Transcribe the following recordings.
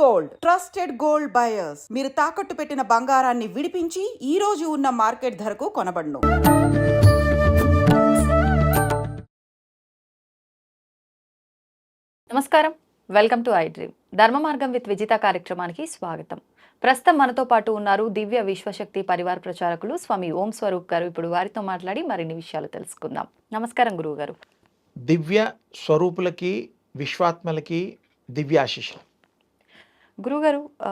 Gold. Trusted gold buyers. మీరు తాకట్టు పెట్టిన బంగారాన్ని విడిపించి ఈ రోజు ఉన్న మార్కెట్ ధరకు కొనబడును. నమస్కారం. Welcome to I Dream. ధర్మ మార్గం విత్ విజిత కార్యక్రమానికి స్వాగతం. ప్రస్తుతం మనతో పాటు ఉన్నారు దివ్య విశ్వశక్తి పరివార ప్రచారకులు స్వామి ఓం స్వరూప్ గారు. ఇప్పుడు వారితో మాట్లాడి మరిన్ని విషయాలు తెలుసుకుందాం. నమస్కారం గురువు గారు దివ్య స్వరూపులకి విశ్వాత్మలకి దివ్యాశిషులు. గురుగారు ఆ,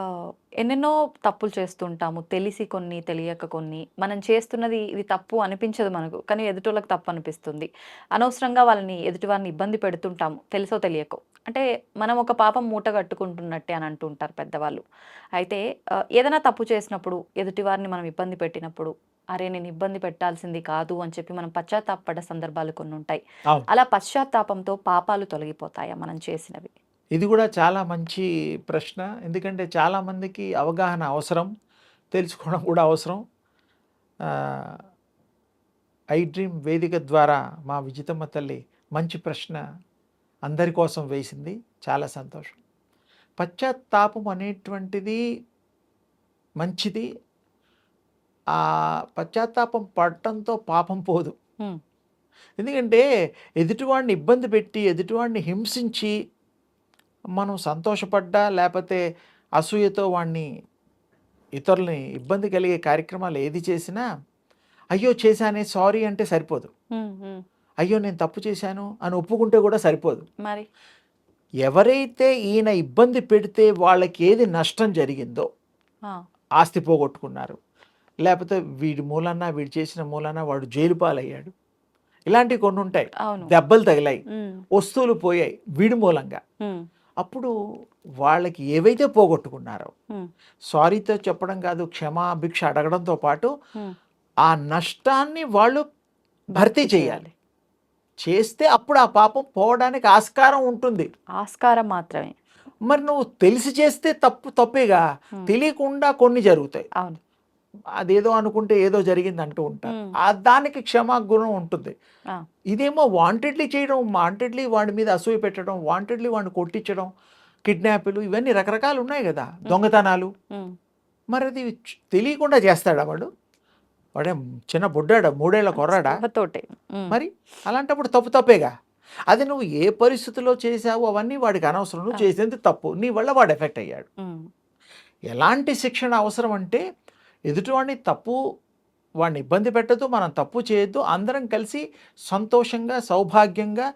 ఎన్నెన్నో తప్పులు చేస్తుంటాము. తెలిసి కొన్ని తెలియక కొన్ని. మనం చేస్తున్నది ఇది తప్పు అనిపించదు మనకు కానీ ఎదుటోళ్ళకి తప్పు అనిపిస్తుంది. అనవసరంగా వాళ్ళని ఎదుటి వారిని ఇబ్బంది పెడుతుంటాము. తెలుసో తెలియకో. అంటే మనం ఒక పాపం మూట కట్టుకుంటున్నట్టే అని అంటుంటారు పెద్దవాళ్ళు. అయితే ఏదైనా తప్పు చేసినప్పుడు ఎదుటి వారిని మనం ఇబ్బంది పెట్టినప్పుడు అరే నేను ఇబ్బంది పెట్టాల్సింది కాదు అని చెప్పి మనం పశ్చాత్తాపడ్డ సందర్భాలు కొన్ని ఉంటాయి. అలా పశ్చాత్తాపంతో పాపాలు తొలగిపోతాయా మనం చేసినవి? ఇది కూడా చాలా మంచి ప్రశ్న. ఎందుకంటే చాలామందికి అవగాహన అవసరం తెలుసుకోవడం కూడా అవసరం. ఐ డ్రీమ్ వేదిక ద్వారా మా విజితమ్మ తల్లి మంచి ప్రశ్న అందరి కోసం వేసింది. చాలా సంతోషం. పశ్చాత్తాపం అనేటువంటిది మంచిది. ఆ పశ్చాత్తాపం పడటంతో పాపం పోదు. ఎందుకంటే ఎదుటివాడిని ఇబ్బంది పెట్టి ఎదుటివాడిని హింసించి మనం సంతోషపడ్డా లేకపోతే అసూయతో వాడిని ఇతరులని ఇబ్బంది కలిగే కార్యక్రమాలు ఏది చేసినా అయ్యో చేశానే సారీ అంటే సరిపోదు. అయ్యో నేను తప్పు చేశాను అని ఒప్పుకుంటే కూడా సరిపోదు. మరి? ఎవరైతే ఈయన ఇబ్బంది పెడితే వాళ్ళకి ఏది నష్టం జరిగిందో ఆస్తి పోగొట్టుకున్నారు. లేకపోతే వీడి మూలన వీడు చేసిన మూలన వాడు జైలు పాలయ్యాడు. ఇలాంటివి కొన్ని ఉంటాయి. దెబ్బలు తగిలాయి. వస్తువులు పోయాయి. వీడి మూలంగా. అప్పుడు వాళ్ళకి ఏవైతే పోగొట్టుకున్నారో సారీతో చెప్పడం కాదు క్షమాభిక్ష అడగడంతో పాటు. ఆ నష్టాన్ని వాళ్ళు భర్తీ చేయాలి. చేస్తే అప్పుడు ఆ పాపం పోవడానికి ఆస్కారం ఉంటుంది. ఆస్కారం మాత్రమే. మరి నువ్వు తెలిసి చేస్తే తప్పు తప్పేగా. తెలియకుండా కొన్ని జరుగుతాయి. అవును. అదేదో అనుకుంటే ఏదో జరిగింది అంటూ ఉంటారు. ఆ దానికి క్షమా గుణం ఉంటుంది ఇదేమో వాంటెడ్లీ చేయడం వాంటెడ్లీ వాడి మీద అసూయ పెట్టడం వాంటెడ్లీ వాడిని కొట్టించడం కిడ్నాపులు ఇవన్నీ రకరకాలు ఉన్నాయి కదా దొంగతనాలు. మరి అది తెలియకుండా చేస్తాడా వాడు? వాడే చిన్న బుడ్డాడా మూడేళ్ళ కొర్రాడా? మరి అలాంటప్పుడు తప్పు తప్పేగా? అది నువ్వు ఏ పరిస్థితిలో చేసావు అవన్నీ వాడికి అనవసరం. నువ్వు చేసేది తప్పు. నీ వల్ల వాడు ఎఫెక్ట్ అయ్యాడు. ఎలాంటి శిక్షణ అవసరం అంటే ఎదుటివాడిని తప్పు వాడిని ఇబ్బంది పెట్టద్దు మనం తప్పు చేయొద్దు. అందరం కలిసి సంతోషంగా సౌభాగ్యంగా.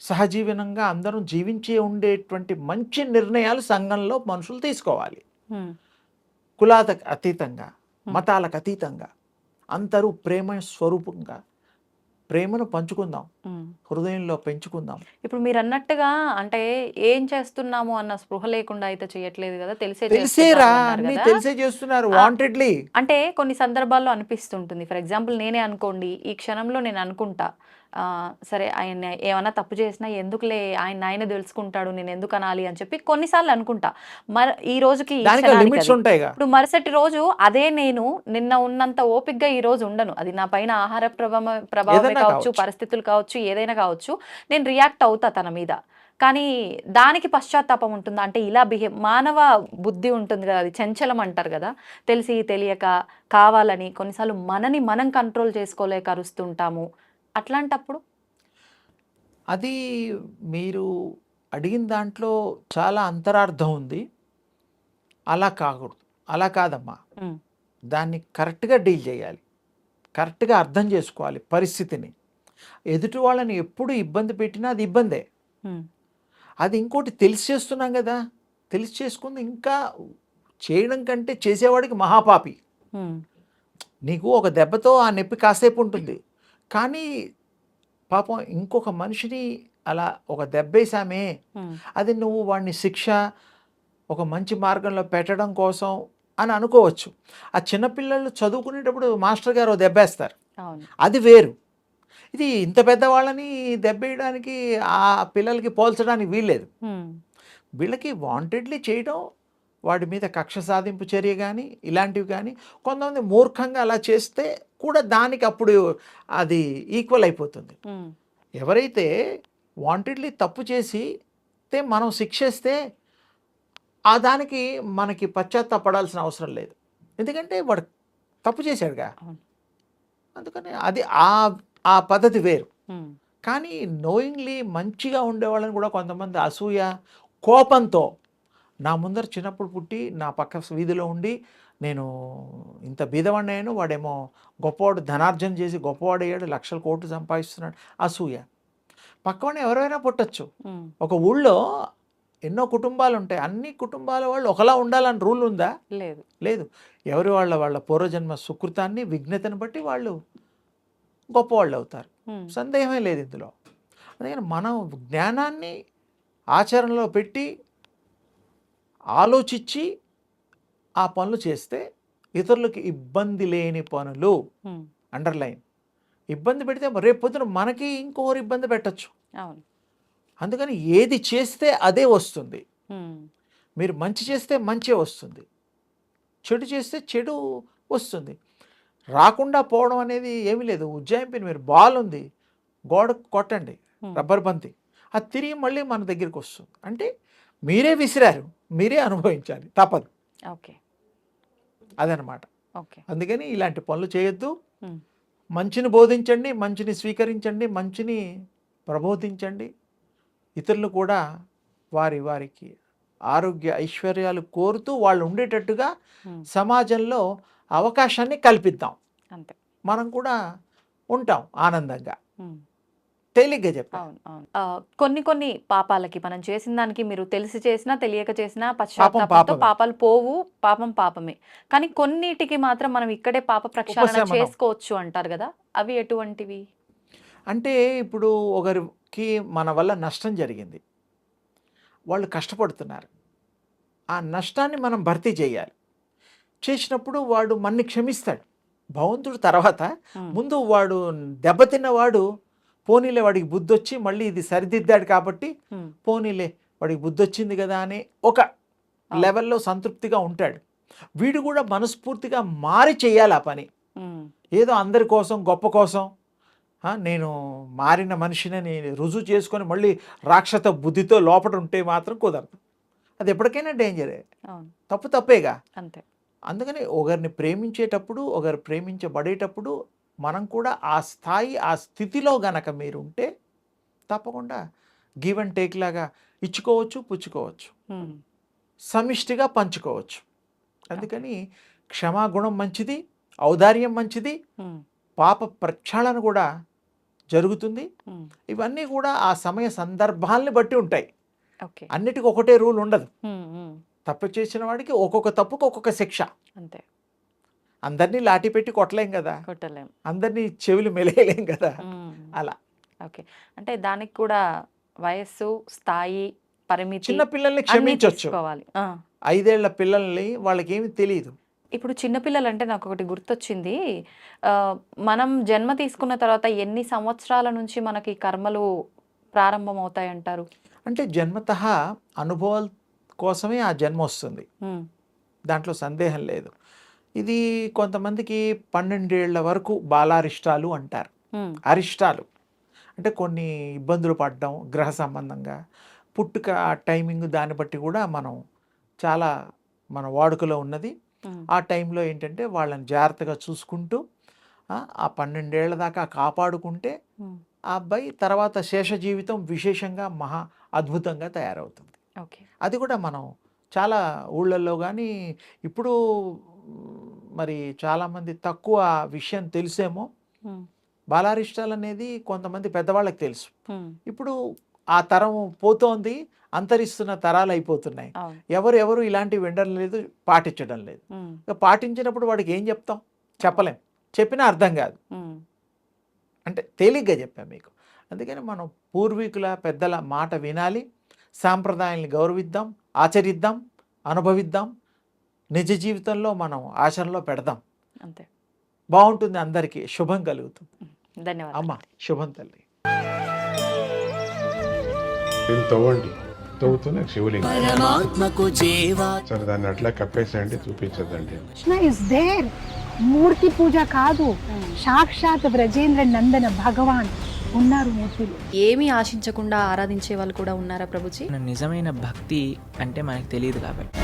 సహజీవనంగా అందరం జీవించే ఉండేటువంటి మంచి నిర్ణయాలు సంఘంలో మనుషులు తీసుకోవాలి. కులాలకు అతీతంగా మతాలకు అతీతంగా అందరూ ప్రేమ స్వరూపంగా ప్రేమను పంచుకుందాం. హృదయంలో పెంచుకుందాం ఇప్పుడు మీరు అన్నట్టుగా అంటే ఏం చేస్తున్నాము అన్న స్పృహ లేకుండా అయితే చేయట్లేదు కదా తెలిసే తెలిసేరా అన్ని. తెలిసే చేస్తున్నారు. వాంటెడ్లీ అంటే కొన్ని సందర్భాల్లో అనిపిస్తుంటుంది ఫర్ ఎగ్జాంపుల్ నేనే అనుకోండి ఈ క్షణంలో నేను అనుకుంటా సరే ఆయన ఏమైనా తప్పు చేసినా ఎందుకులే ఆయన ఆయన తెలుసుకుంటాడు నేను ఎందుకు అనాలి అని చెప్పి కొన్నిసార్లు అనుకుంటా. మరి ఈ రోజుకి ఇప్పుడు మరుసటి రోజు అదే నేను నిన్న ఉన్నంత ఓపిగ్గా ఈ రోజు ఉండను. అది నా పైన ఆహార ప్రభావం కావచ్చు కావచ్చు. పరిస్థితులు కావచ్చు ఏదైనా కావచ్చు నేను రియాక్ట్ అవుతా తన మీద. కానీ దానికి పశ్చాత్తాపం ఉంటుందా? అంటే ఇలా బిహేవ్ మానవ బుద్ధి ఉంటుంది కదా అది చంచలం అంటారు కదా. తెలిసి తెలియక కావాలని కొన్నిసార్లు మనని మనం కంట్రోల్ చేసుకోలేక అరుస్తుంటాము. అట్లాంటప్పుడు? అది మీరు అడిగిన దాంట్లో చాలా అంతరార్థం ఉంది. అలా కాకూడదు. అలా కాదమ్మా. దాన్ని కరెక్ట్గా డీల్ చేయాలి. కరెక్ట్గా అర్థం చేసుకోవాలి పరిస్థితిని. ఎదుటి వాళ్ళని ఎప్పుడు ఇబ్బంది పెట్టినా అది ఇబ్బందే. అది ఇంకోటి తెలిసి చేస్తున్నాం కదా. తెలిసి చేసుకుంది ఇంకా చేయడం కంటే చేసేవాడికి మహాపాపి. నీకు ఒక దెబ్బతో ఆ నొప్పి కాసేపు ఉంటుంది. కానీ పాపం ఇంకొక మనిషిని అలా ఒక దెబ్బేసామే అది నువ్వు వాడిని శిక్ష ఒక మంచి మార్గంలో పెట్టడం కోసం అని అనుకోవచ్చు. ఆ చిన్నపిల్లలు చదువుకునేటప్పుడు మాస్టర్ గారు దెబ్బేస్తారు. అది వేరు. ఇది ఇంత పెద్దవాళ్ళని దెబ్బేయడానికి ఆ పిల్లలకి పోల్చడానికి వీల్లేదు. వీళ్ళకి వాంటెడ్లీ చేయడం వాడి మీద కక్ష సాధింపు చర్య కానీ ఇలాంటివి కానీ కొంతమంది మూర్ఖంగా అలా చేస్తే కూడా దానికి అప్పుడు అది ఈక్వల్ అయిపోతుంది. ఎవరైతే వాంటెడ్లీ తప్పు చేసి మనం శిక్షిస్తే ఆ దానికి మనకి పశ్చాత్తాపడాల్సిన అవసరం లేదు. ఎందుకంటే వాడు తప్పు చేశాడుగా. అందుకని అది ఆ ఆ పద్ధతి వేరు. కానీ నోయింగ్లీ మంచిగా ఉండేవాళ్ళని కూడా కొంతమంది అసూయ కోపంతో నా ముందర చిన్నప్పుడు పుట్టి నా పక్క వీధిలో ఉండి నేను ఇంత బీదవాడిని అయ్యాను వాడేమో గొప్పవాడు ధనార్జన చేసి గొప్పవాడు అయ్యాడు లక్షల కోట్లు సంపాదిస్తున్నాడు. అసూయ. పక్కవాడిని ఎవరైనా పుట్టచ్చు. ఒక ఊళ్ళో ఎన్నో కుటుంబాలు ఉంటాయి అన్ని కుటుంబాల వాళ్ళు ఒకలా ఉండాలని రూల్ ఉందా? లేదు. లేదు. ఎవరి వాళ్ళ వాళ్ళ పూర్వజన్మ సుకృతాన్ని విఘ్నతను బట్టి వాళ్ళు గొప్పవాళ్ళు అవుతారు. సందేహమే లేదు ఇందులో. అందుకని మనం జ్ఞానాన్ని ఆచరణలో పెట్టి ఆలోచించి ఆ పనులు చేస్తే ఇతరులకు ఇబ్బంది లేని పనులు. అండర్లైన్. ఇబ్బంది పెడితే రేపు పొద్దున మనకి ఇంకొకరు ఇబ్బంది పెట్టచ్చు. అందుకని ఏది చేస్తే అదే వస్తుంది. మీరు మంచి చేస్తే మంచే వస్తుంది. చెడు చేస్తే చెడు వస్తుంది. రాకుండా పోవడం అనేది ఏమీ లేదు. ఉజ్జాయింపిన మీరు బాల్ ఉంది. గోడ కొట్టండి. రబ్బర్ బంతి. అది తిరిగి మళ్ళీ మన దగ్గరికి వస్తుంది. అంటే మీరే విసిరారు. మీరే అనుభవించాలి. తప్పదు. ఓకే. అదనమాట. ఓకే. అందుకని ఇలాంటి పనులు చేయొద్దు. మంచిని బోధించండి మంచిని స్వీకరించండి మంచిని ప్రబోధించండి. ఇతరులు కూడా వారి వారికి ఆరోగ్య ఐశ్వర్యాలు కోరుతూ వాళ్ళు ఉండేటట్టుగా సమాజంలో అవకాశాన్ని కల్పిద్దాం. అంతే. మనం కూడా ఉంటాం ఆనందంగా. తేలిగ్గా చెప్పాం అవును అవును. ఆ, కొన్ని కొన్ని పాపాలకి మనం చేసిన దానికి మీరు తెలిసి చేసినా తెలియక చేసినా పశ్చాత్తాపంతో. పాపాలు పోవు పాపం పాపమే. కానీ కొన్నిటికి మాత్రం మనం ఇక్కడే పాప ప్రక్షాళన. చేసుకోవచ్చు అంటారు కదా. అవి ఎటువంటివి? అంటే ఇప్పుడు ఒకరికి మన వల్ల నష్టం జరిగింది. వాళ్ళు కష్టపడుతున్నారు. ఆ నష్టాన్ని మనం భర్తీ చేయాలి. చేసినప్పుడు వాడు మన్ని క్షమిస్తాడు. భగవంతుడు తర్వాత ముందు వాడు దెబ్బతిన్నవాడు పోనీలే వాడికి బుద్ధి వచ్చి మళ్ళీ ఇది సరిదిద్దాడు కాబట్టి పోనీలే వాడికి బుద్ధి వచ్చింది కదా అని ఒక. లెవెల్లో సంతృప్తిగా ఉంటాడు. వీడు కూడా మనస్ఫూర్తిగా మారి చేయాలి ఆ పని. ఏదో అందరి కోసం గొప్ప కోసం. నేను మారిన మనిషిని రుజువు చేసుకొని మళ్ళీ రాక్షత బుద్ధితో లోపల ఉంటే మాత్రం కుదరదు. అది ఎప్పటికైనా డేంజరే తప్పు తప్పేగా. అంతే. అందుకని ఒకరిని ప్రేమించేటప్పుడు ఒకరు ప్రేమించబడేటప్పుడు మనం కూడా ఆ స్థాయి ఆ స్థితిలో గనక మీరు ఉంటే తప్పకుండా గివ్ అండ్ టేక్ లాగా ఇచ్చుకోవచ్చు పుచ్చుకోవచ్చు. సమిష్టిగా పంచుకోవచ్చు. అందుకని క్షమాగుణం మంచిది ఔదార్యం మంచిది పాప ప్రక్షాళన కూడా జరుగుతుంది. ఇవన్నీ కూడా ఆ సమయ సందర్భాల్ని బట్టి ఉంటాయి. ఓకే. అన్నిటికీ ఒకటే రూల్ ఉండదు. తప్పు చేసిన వాడికి ఒక్కొక్క తప్పుకు ఒక్కొక్క శిక్ష. అంతే. అందరినీ లాఠీ పెట్టి కొట్టలేం కదా. కొట్టలేం. అందరినీ చెవులు మెలేయలేం కదా. అలా. ఓకే. అంటే దానికి కూడా వయస్సు స్థాయి పరిమితి చిన్న పిల్లల్ని క్షమించవచ్చు. ఐదేళ్ళ పిల్లల్ని వాళ్ళకి ఏమి తెలియదు ఇప్పుడు చిన్నపిల్లలు అంటే నాకు ఒకటి గుర్తొచ్చింది. మనం జన్మ తీసుకున్న తర్వాత ఎన్ని సంవత్సరాల నుంచి మనకి కర్మలు ప్రారంభం అవుతాయి అంటారు అంటే జన్మత అనుభవాల కోసమే ఆ జన్మ వస్తుంది. దాంట్లో సందేహం లేదు. ఇది కొంతమందికి పన్నెండేళ్ళ వరకు బాలారిష్టాలు అంటారు. అరిష్టాలు. అంటే కొన్ని ఇబ్బందులు పడడం గ్రహ సంబంధంగా. పుట్టుక టైమింగ్ దాన్ని బట్టి కూడా మనం చాలా మన వాడుకలో ఉన్నది. ఆ టైంలో ఏంటంటే వాళ్ళని జాగ్రత్తగా చూసుకుంటూ ఆ, పన్నెండేళ్ళ దాకా కాపాడుకుంటే ఆ అబ్బాయి తర్వాత శేష జీవితం విశేషంగా మహా అద్భుతంగా తయారవుతుంది. ఓకే. అది కూడా మనం చాలా ఊళ్ళల్లో కానీ ఇప్పుడు మరి చాలామంది తక్కువ విషయం తెలిసేమో. బాలారిష్టాలు అనేది కొంతమంది పెద్దవాళ్ళకి తెలుసు. ఇప్పుడు ఆ తరం పోతోంది అంతరిస్తున్న తరాలు అయిపోతున్నాయి. ఎవరు ఎవరు ఇలాంటివి వినడం లేదు పాటించడం లేదు. ఇక పాటించినప్పుడు వాడికి ఏం చెప్తాం? చెప్పలేం. చెప్పినా అర్థం కాదు. అంటే తేలిగ్గా చెప్పాం మీకు. అందుకని మనం పూర్వీకుల పెద్దల మాట వినాలి సాంప్రదాయాల్ని గౌరవిద్దాం ఆచరిద్దాం అనుభవిద్దాం నిజ జీవితంలో మనం ఆచరణలో పెడదాం. అంతే. బాగుంటుంది అందరికీ. శుభం కలుగుతుంది. ధన్యవాదాలు. అమ్మ శుభం తల్లి. దీన్ని తవ్వండి. తవ్వుతున్న శివలింగం. పరమాత్మకు జీవా. సరే దాన్ని అట్లా కప్పేసేయండి చూపించదండి కృష్ణ ఇస్ దేర్ మూర్తి పూజ కాదు. సాక్షాత్ బ్రజేంద్ర నందన భగవాన్ ఉన్నారు మూర్తిలో. ఏమీ ఆశించకుండా ఆరాధించే వాళ్ళు కూడా ఉన్నారా ప్రభుజీ? నిజమైన భక్తి అంటే మనకు తెలియదు కాబట్టి.